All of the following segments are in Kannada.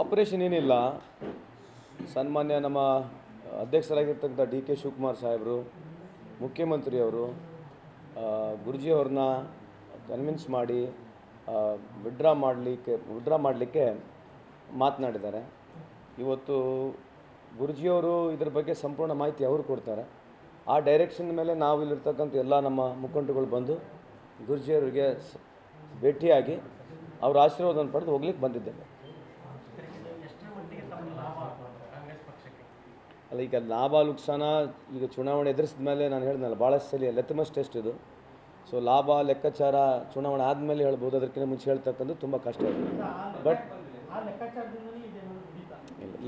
ಆಪರೇಷನ್ ಏನಿಲ್ಲ. ಸನ್ಮಾನ್ಯ ನಮ್ಮ ಅಧ್ಯಕ್ಷರಾಗಿರ್ತಕ್ಕಂಥ ಡಿ ಕೆ ಶಿವಕುಮಾರ್ ಸಾಹೇಬರು ಮುಖ್ಯಮಂತ್ರಿಯವರು ಗುರುಜಿಯವ್ರನ್ನ ಗುರುಜಿ ಕನ್ವಿನ್ಸ್ ಮಾಡಿ ವಿಡ್ರಾ ಮಾಡಲಿಕ್ಕೆ ವಿಡ್ರಾ ಮಾಡಲಿಕ್ಕೆ ಮಾತನಾಡಿದ್ದಾರೆ. ಇವತ್ತು ಗುರುಜಿಯವರು ಇದ್ರ ಬಗ್ಗೆ ಸಂಪೂರ್ಣ ಮಾಹಿತಿ ಅವರು ಕೊಡ್ತಾರೆ. ಆ ಡೈರೆಕ್ಷನ್ ಮೇಲೆ ನಾವು ಇಲ್ಲಿರ್ತಕ್ಕಂಥ ಎಲ್ಲ ನಮ್ಮ ಮುಖಂಡರುಗಳು ಬಂದು ಗುರುಜಿಯವರಿಗೆ ಭೇಟಿಯಾಗಿ ಅವರ ಆಶೀರ್ವಾದವನ್ನು ಪಡೆದು ಹೋಗ್ಲಿಕ್ಕೆ ಬಂದಿದ್ದೇವೆ. ಅಲ್ಲ, ಈಗ ಲಾಭ ಲುಕ್ಸಾನ ಈಗ ಚುನಾವಣೆ ಎದುರಿಸಿದ ಮೇಲೆ ನಾನು ಹೇಳಿದ್ನಲ್ಲ, ಭಾಳಷ್ಟು ಸಲ ಲೆತ್ತಮಸ್ ಟೆಸ್ಟ್ ಇದು. ಸೊ ಲಾಭ, ಲೆಕ್ಕಾಚಾರ ಚುನಾವಣೆ ಆದಮೇಲೆ ಹೇಳ್ಬೋದು, ಅದಕ್ಕಿಂತ ಮುಂಚೆ ಹೇಳ್ತಕ್ಕಂಥದ್ದು ತುಂಬ ಕಷ್ಟ ಇದೆ ಬಟ್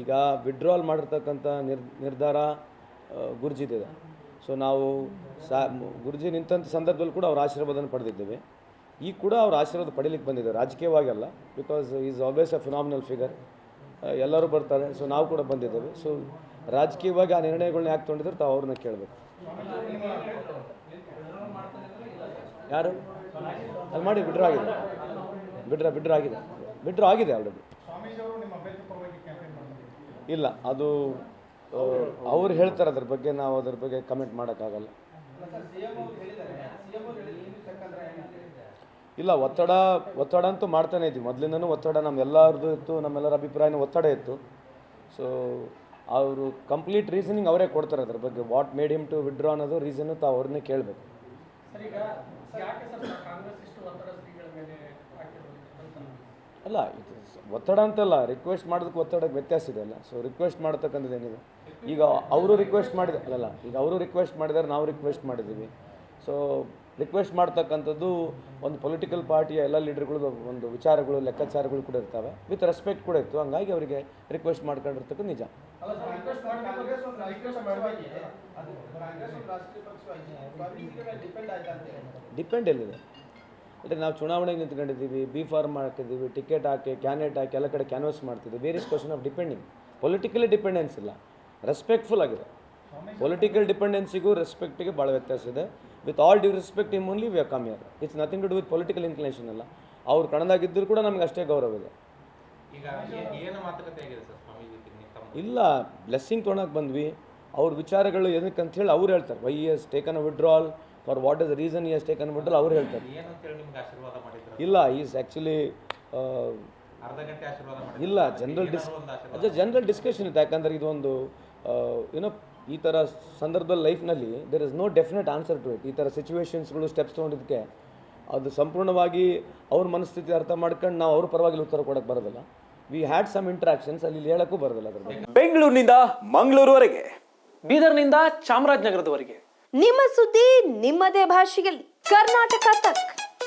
ಈಗ ವಿಡ್ರಾಲ್ ಮಾಡಿರ್ತಕ್ಕಂಥ ನಿರ್ ನಿರ್ಧಾರ ಗುರುಜಿದಿದೆ ಸೊ ನಾವು ಸಾ, ಗುರುಜಿ ನಿಂತಂಥ ಸಂದರ್ಭದಲ್ಲಿ ಕೂಡ ಅವ್ರ ಆಶೀರ್ವಾದನ ಪಡೆದಿದ್ದೇವೆ. ಈಗ ಕೂಡ ಅವ್ರ ಆಶೀರ್ವಾದ ಪಡೀಲಿಕ್ಕೆ ಬಂದಿದ್ದೇವೆ ರಾಜಕೀಯವಾಗಿ ಅಲ್ಲ because is always a phenomenal figure ಎಲ್ಲರೂ ಬರ್ತಾರೆ ಸೊ ನಾವು ಕೂಡ ಬಂದಿದ್ದೇವೆ. ಸೊ ರಾಜಕೀಯವಾಗಿ ಆ ನಿರ್ಣಯಗಳನ್ನ ಯಾಕೆ ತೊಗೊಂಡಿದ್ರು ತಾವು ಅವ್ರನ್ನ ಕೇಳಬೇಕು. ಯಾರು? ಅದು ಮಾಡಿ, ಬಿಡ್ರ ಆಗಿದೆ. ಬಿಡ್ರ ಬಿಡ್ರ ಆಗಿದೆ. ಬಿಡ್ರ ಆಗಿದೆ ಆಲ್ರೆಡಿ ಇಲ್ಲ, ಅದು ಅವ್ರು ಹೇಳ್ತಾರೆ ಅದ್ರ ಬಗ್ಗೆ, ನಾವು ಅದ್ರ ಬಗ್ಗೆ ಕಮೆಂಟ್ ಮಾಡೋಕ್ಕಾಗಲ್ಲ. ಇಲ್ಲ, ಒತ್ತಡ ಒತ್ತಡ ಅಂತೂ ಮಾಡ್ತಾನೆ ಇದ್ವಿ. ಮೊದಲಿಂದನೂ ಒತ್ತಡ, ನಮ್ಮೆಲ್ಲರದ್ದು ಇತ್ತು, ನಮ್ಮೆಲ್ಲರ ಅಭಿಪ್ರಾಯನೂ ಒತ್ತಡ ಇತ್ತು. ಸೊ ಅವರು ಕಂಪ್ಲೀಟ್ ರೀಸನಿಂಗ್ ಅವರೇ ಕೊಡ್ತಾರೆ ಅದ್ರ ಬಗ್ಗೆ. What made him to withdraw ಅನ್ನೋದು ರೀಸನ್ನು ತಾವು ಅವ್ರನ್ನೇ ಕೇಳಬೇಕು. ಅಲ್ಲ ಇದು ಒತ್ತಡ ಅಂತಲ್ಲ ರಿಕ್ವೆಸ್ಟ್ ಮಾಡೋದಕ್ಕೆ ಒತ್ತಡಕ್ಕೆ ವ್ಯತ್ಯಾಸ ಇದೆ ಅಲ್ಲ. ಸೊ ರಿಕ್ವೆಸ್ಟ್ ಮಾಡ್ತಕ್ಕಂಥದ್ದು ಏನಿದೆ? ಈಗ ಅವರು ರಿಕ್ವೆಸ್ಟ್ ಮಾಡಿದ ಅಲ್ಲಲ್ಲ ಈಗ ಅವರು ರಿಕ್ವೆಸ್ಟ್ ಮಾಡಿದಾರೆ ನಾವು ರಿಕ್ವೆಸ್ಟ್ ಮಾಡಿದ್ದೀವಿ. ಸೊ ರಿಕ್ವೆಸ್ಟ್ ಮಾಡ್ತಕ್ಕಂಥದ್ದು ಒಂದು ಪೊಲಿಟಿಕಲ್ ಪಾರ್ಟಿಯ ಎಲ್ಲ ಲೀಡರ್ಗಳು ಒಂದು ವಿಚಾರಗಳು ಲೆಕ್ಕಾಚಾರಗಳು ಕೂಡ ಇರ್ತವೆ. ವಿತ್ ರೆಸ್ಪೆಕ್ಟ್ ಕೂಡ ಇತ್ತು. ಹಂಗಾಗಿ ಅವರಿಗೆ ರಿಕ್ವೆಸ್ಟ್ ಮಾಡ್ಕೊಂಡಿರ್ತಕ್ಕ ನಿಜ. ಡಿಪೆಂಡ್ ಎಲ್ಲಿದೆ? ಅಂದರೆ ನಾವು ಚುನಾವಣೆಗೆ ನಿಂತ್ಕೊಂಡಿದ್ದೀವಿ ಬಿ ಫಾರ್ಮ್ ಹಾಕಿದ್ದೀವಿ ಟಿಕೆಟ್ ಹಾಕಿ ಕ್ಯಾನೆಟ್ ಹಾಕಿ ಎಲ್ಲ ಕಡೆ ಕ್ಯಾನ್ವಸ್ ಮಾಡ್ತಿದ್ದೀವಿ. Various question of depending politically dependence ಇಲ್ಲ. ರೆಸ್ಪೆಕ್ಟ್ಫುಲ್ ಆಗಿದೆ. ಪೊಲಿಟಿಕಲ್ ಡಿಪೆಂಡೆನ್ಸಿಗೂ ರೆಸ್ಪೆಕ್ಟಿಗೆ ಭಾಳ ವ್ಯತ್ಯಾಸ ಇದೆ. With all due respect I'm only we are come here it's nothing to do with political inclination ಅಲ್ಲ. ಅವ್ರು ಕಣದಾಗಿದ್ದರೂ ಕೂಡ ನಮಗೆ ಅಷ್ಟೇ ಗೌರವ ಇದೆ. ಇಲ್ಲ ಬ್ಲೆಸ್ಸಿಂಗ್ ತೊಗೊಳಕ್ಕೆ ಬಂದ್ವಿ. ಅವ್ರ ವಿಚಾರಗಳು ಏನಕ್ಕೆ ಅಂತ ಹೇಳಿ ಅವ್ರು ಹೇಳ್ತಾರೆ. Why has taken a withdrawal for what is reason has taken withdrawal ಅವ್ರು ಹೇಳ್ತಾರೆ. ಇಲ್ಲ ಈಸ್ ಆ್ಯಕ್ಚುಲಿ ಇಲ್ಲ ಜನರಲ್ ಡಿಸ್ ಅದೇ ಜನರಲ್ ಡಿಸ್ಕಷನ್ ಇತ್ತು. ಯಾಕಂದ್ರೆ ಇದೊಂದು ಏನೋ ಈ ಥರ ಸಂದರ್ಭದಲ್ಲಿ ಲೈಫ್ನಲ್ಲಿ there is no definite answer to it ಈ ಥರ ಸಿಚುವೇಶನ್ಸ್ಗಳು ಸ್ಟೆಪ್ಸ್ ತೊಗೊಂಡಿದ್ದಕ್ಕೆ ಅದು ಸಂಪೂರ್ಣವಾಗಿ ಅವ್ರ ಮನಸ್ಥಿತಿ ಅರ್ಥ ಮಾಡ್ಕೊಂಡು ನಾವು ಅವ್ರ ಪರವಾಗಿ ಉತ್ತರ ಕೊಡೋಕ್ಕೆ ಬರೋದಿಲ್ಲ. ವಿ ಹ್ಯಾಡ್ ಸಮ್ ಇಂಟ್ರಾಕ್ಷನ್ಸ್ ಅಲ್ಲಿ ಇಲ್ಲಿ ಹೇಳೋಕ್ಕೂ ಬರೋದಿಲ್ಲ ಅದ್ರ ಬಗ್ಗೆ ಬೆಂಗಳೂರಿನಿಂದ ಮಂಗಳೂರುವರೆಗೆ ಬೀದರ್ನಿಂದ ಚಾಮರಾಜನಗರದವರೆಗೆ. ನಿಮ್ಮ ಸುದ್ದಿ ನಿಮ್ಮದೇ ಭಾಷೆಯಲ್ಲಿ. ಕರ್ನಾಟಕ ತಕ್.